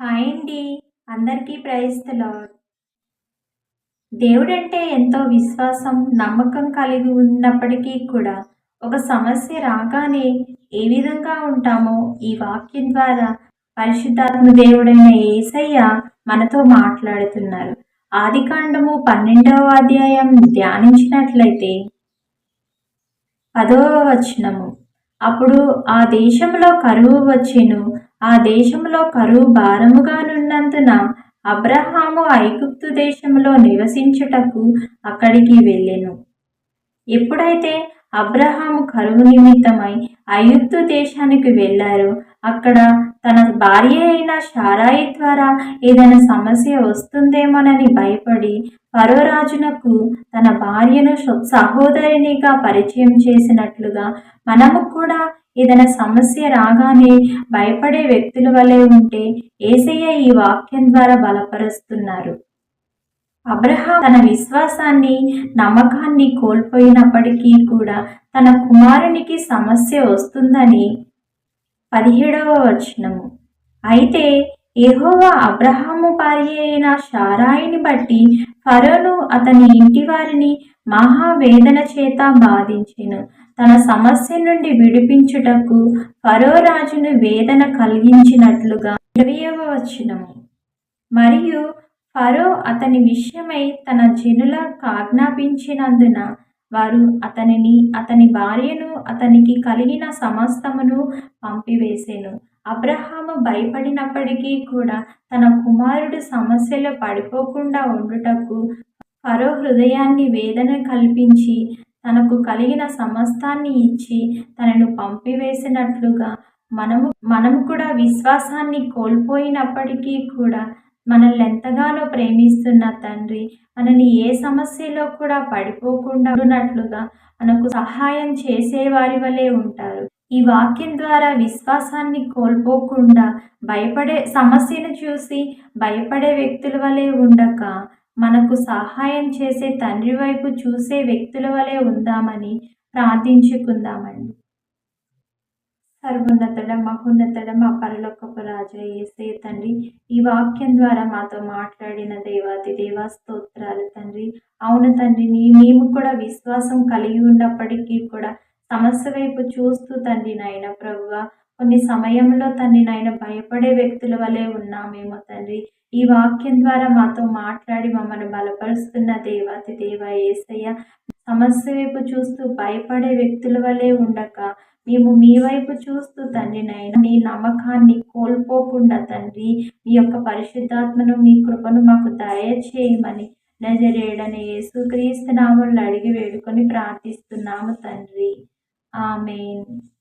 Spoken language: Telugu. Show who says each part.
Speaker 1: హాయ్ అండి. అందరికీ ప్రయస్తులో దేవుడంటే ఎంతో విశ్వాసం నమ్మకం కలిగి ఉన్నప్పటికీ కూడా ఒక సమస్య రాగానే ఏ విధంగా ఉంటామో ఈ వాక్యం ద్వారా పరిశుద్ధాత్మ దేవుడైన ఏసయ్య మనతో మాట్లాడుతున్నారు. ఆదికాండము పన్నెండవ అధ్యాయం ధ్యానించినట్లయితే పదవ వచనము. అప్పుడు ఆ దేశంలో కరువు వచ్చెను ఆ దేశంలో కరువు భారముగానున్నందున అబ్రహాము ఐగుప్తు దేశంలో నివసించుటకు అక్కడికి వెళ్ళెను. ఎప్పుడైతే అబ్రహాము కరువు నిమిత్తమై ఐగుప్తు దేశానికి వెళ్ళారో అక్కడ తన భార్య అయిన షారాయి ద్వారా ఏదైనా సమస్య వస్తుందేమోనని భయపడి పరోరాజునకు తన భార్యను సహోదరినిగా పరిచయం చేసినట్లుగా మనము కూడా ఏదైనా సమస్య రాగానే భయపడే వ్యక్తుల వలె ఉంటే ఏసయ్య ఈ వాక్యం ద్వారా బలపరుస్తున్నారు. అబ్రహాం తన విశ్వాసాన్ని నమ్మకాన్ని కోల్పోయినప్పటికీ కూడా తన కుమారునికి సమస్య వస్తుందని పదిహేడవ వచనము. అయితే ఏహోవా అబ్రహాము భార్య అయిన షారాయిని బట్టి ఫరోను అతని ఇంటి వారిని మహావేదన చేత బాధించెను. తన సమస్య నుండి విడిపించుటకు ఫరో రాజును వేదన కలిగించినట్లుగా ఇరవయవ వచనము. మరియు ఫరో అతని విషయమై తన జనులకు ఆజ్ఞాపించినందున వారు అతనిని అతని భార్యను అతనికి కలిగిన సమస్తమును పంపివేసెను. అబ్రహాము భయపడినప్పటికీ కూడా తన కుమారుడు సమస్యలో పడిపోకుండా ఉండుటకు ఫరో హృదయాన్ని వేదన కల్పించి తనకు కలిగిన సమస్తాన్ని ఇచ్చి తనను పంపివేసినట్లుగా మనము మనము కూడా విశ్వాసాన్ని కోల్పోయినప్పటికీ కూడా మనల్ని ఎంతగానో ప్రేమిస్తున్న తండ్రి మనని ఏ సమస్యలో కూడా పడిపోకుండా ఉన్నట్లుగా మనకు సహాయం చేసేవారి వలె ఉంటారు. ఈ వాక్యం ద్వారా విశ్వాసాన్ని కోల్పోకుండా భయపడే సమస్యను చూసి భయపడే వ్యక్తుల వలె ఉండక మనకు సహాయం చేసే తండ్రి వైపు చూసే వ్యక్తుల వలె ఉందామని ప్రార్థించుకుందామండి. సర్వోన్నతుడ మహోన్నతుడ మా పరలోకపు రాజా ఏసే తండ్రి. ఈ వాక్యం ద్వారా మాతో మాట్లాడిన దేవాది దేవా స్తోత్రాలు తండ్రి. అవును తండ్రి నీ మేము కూడా విశ్వాసం కలిగి ఉన్నప్పటికీ కూడా సమస్య వైపు చూస్తూ తండ్రి నాయన ప్రభువ కొన్ని సమయంలో తండ్రి నాయన భయపడే వ్యక్తుల వలె ఉన్నామేమో తండ్రి. ఈ వాక్యం ద్వారా మాతో మాట్లాడి మమ్మల్ని బలపరుస్తున్న దేవాతి దేవ ఏసయ్య సమస్య వైపు చూస్తూ భయపడే వ్యక్తుల వలె ఉండక మేము మీ వైపు చూస్తూ తండ్రి నాయన నీ నమ్మకాన్ని కోల్పోకుండా తండ్రి మీ యొక్క పరిశుద్ధాత్మను మీ కృపను మాకు దయచేయమని నజరేడని యేసుక్రీస్తు నామంలో అడిగి వేడుకొని ప్రార్థిస్తున్నాము తండ్రి. ఆమెన్.